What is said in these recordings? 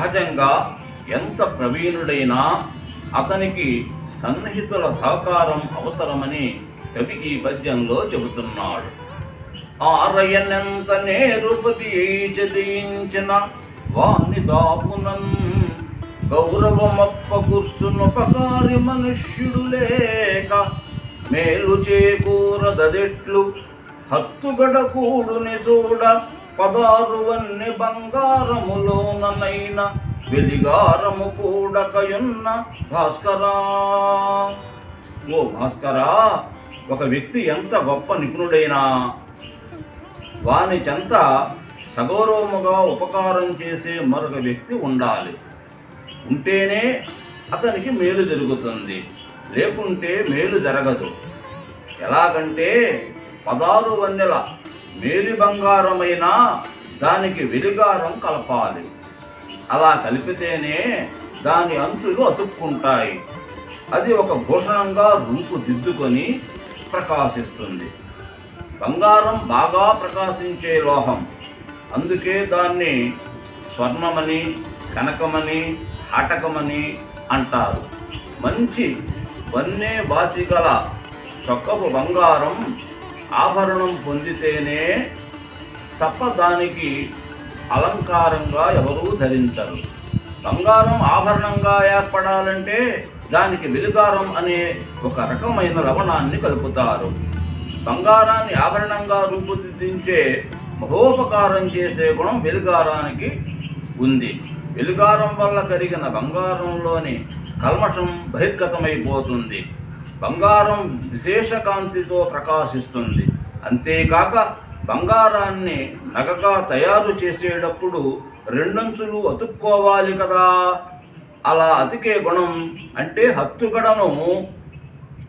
సహజంగా ఎంత ప్రవీణుడైనా అతనికి సన్నిహితుల సహకారం అవసరమని కవి ఈ పద్యంలో చెబుతున్నాడు. ఆరయనెంత నేరుపతి జయించిన వాని దాపునం గౌరవమప్ప కూర్చున్నపకారి మనుష్యుడు లేక మేలు చేకూరదెట్లు హత్తుగడ కూడుని చూడ పదారు వన్ని బంగారములోననైన వెలిగారము పూడకయున్న భాస్కరా. ఓ భాస్కరా ఒక వ్యక్తి ఎంత గొప్ప నిపుణుడైనా వాని చెంత సగౌరవముగా ఉపకారం చేసే మరొక వ్యక్తి ఉండాలి. ఉంటేనే అతనికి మేలు జరుగుతుంది. లేకుంటే మేలు జరగదు. ఎలాగంటే పదారు వన్నెల మేలి బంగారమైన దానికి వెలిగారం కలపాలి. అలా కలిపితేనే దాని అంచులు అతుక్కుంటాయి. అది ఒక భూషణంగా రుంపు దిద్దుకొని ప్రకాశిస్తుంది. బంగారం బాగా ప్రకాశించే లోహం. అందుకే దాన్ని స్వర్ణమని కనకమని హటకమని అంటారు. మంచి వన్నే బాసిగల చొక్కపు బంగారం ఆభరణం పొందితేనే తప్ప దానికి అలంకారంగా ఎవరూ ధరించరు. బంగారం ఆభరణంగా ఏర్పడాలంటే దానికి వెలుగారం అనే ఒక రకమైన లవణాన్ని కలుపుతారు. బంగారాన్ని ఆభరణంగా రూపుదిద్దించే మహోపకారం చేసే గుణం వెలుగారానికి ఉంది. వెలుగారం వల్ల కరిగిన బంగారంలోని కల్మషం బహిర్గతమైపోతుంది. బంగారం విశేష కాంతితో ప్రకాశిస్తుంది. అంతేకాక బంగారాన్ని నగగా తయారు చేసేటప్పుడు రెండంచులు అతుక్కోవాలి కదా. అలా అతికే గుణం అంటే హత్తుగడను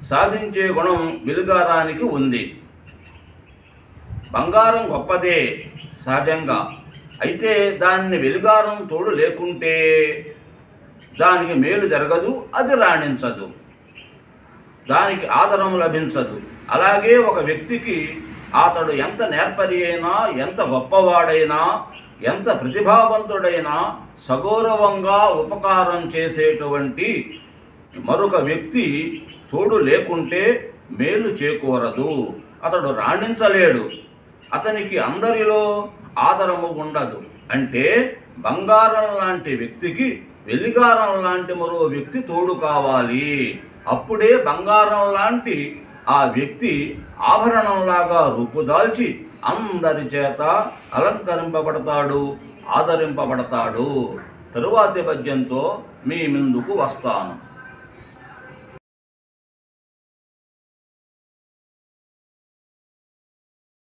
సాధించే గుణం వెలుగారానికి ఉంది. బంగారం గొప్పదే సహజంగా. అయితే దాన్ని వెలుగారం తోడు లేకుంటే దానికి మేలు జరగదు అది రాణించదు. దానికి ఆదరం లభించదు. అలాగే ఒక వ్యక్తికి అతడు ఎంత నేర్పరి అయినా ఎంత గొప్పవాడైనా ఎంత ప్రతిభావంతుడైనా సగౌరవంగా ఉపకారం చేసేటువంటి మరొక వ్యక్తి తోడు లేకుంటే మేలు చేకూరదు. అతడు రాణించలేడు. అతనికి అందరిలో ఆదరము ఉండదు. అంటే బంగారం లాంటి వ్యక్తికి వెలిగారం లాంటి మరో వ్యక్తి తోడు కావాలి. అప్పుడే బంగారం లాంటి ఆ వ్యక్తి ఆభరణంలాగా రూపుదాల్చి అందరి చేత అలంకరింపబడతాడు ఆదరింపబడతాడు. తరువాతి పద్యంతో మీ ముందుకు వస్తాను.